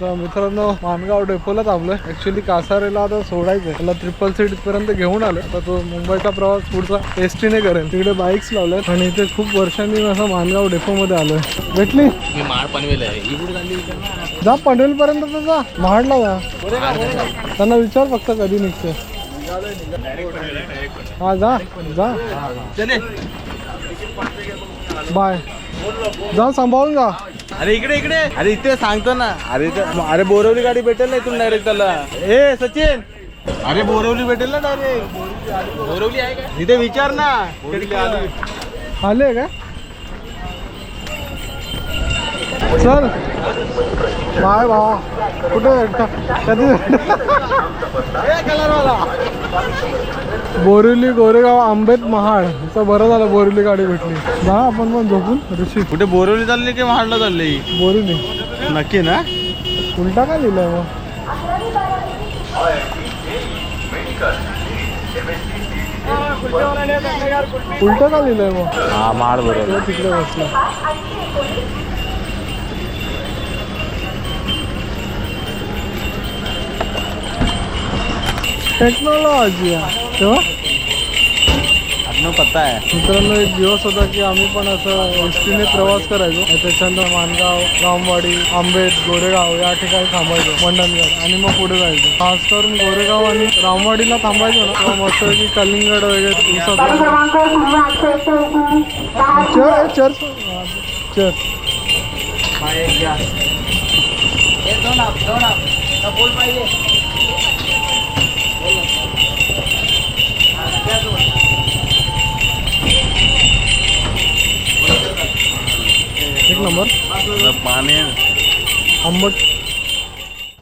तर मित्रांनो मानगाव डेपोला थांबलोय. ऍक्च्युली कासारेला आता सोडायचंय. त्याला ट्रिपल सीट पर्यंत घेऊन आलो आता तो मुंबईचा प्रवास पुढचा एसटीने करेल. तिकडे बाईक्स लावल्यात आणि इथे खूप वर्षांनी असं मानगाव डेपो मध्ये आलोय भेटली पनवेल ही जा पनवेल पर्यंत तर जा. महाडला जा. त्यांना विचार फक्त कधी निघते हा जा. जा. बाय जा सांभाळून जा. अरे इकडे इकडे. अरे इथे सांगतो ना. अरे अरे बोरवली गाडी भेटेल ना तुला डायरेक्ट त्याला. ए सचिन. अरे बोरवली भेटेल ना डायरेक्ट बोरवली आहे का? इथे विचार ना. आले का? चल. बाय भावा कुठे कधी? बोरिवली गोरेगाव आंबेत महाड. असं बरं झालं बोरिवली गाडी भेटली. जा आपण पण झोपून ऋषी. कुठे बोरवली चालली की महाडला चालली? बोरिवली. नक्की ना? उलटा काय लिहिलंय मग उलट का लिहिलंय मग हा महाड बरोबर. तिकडे बसला टेक्नॉलॉजी तेव्हा आपलं पत्ता आहे. मित्रांनो एक दिवस होता की आम्ही पण असं एस टीने प्रवास करायचो. त्याच्यानंतर मानगाव रामवाडी आंबेत गोरेगाव या ठिकाणी थांबायचो मंडणगड. आणि मग पुढे जायचो. खास करून गोरेगाव आणि रामवाडीला थांबायचो ना. तेव्हा मस्त की कलिंगड वगैरे क्रमांक शून्य नंबर? पाणी आंबट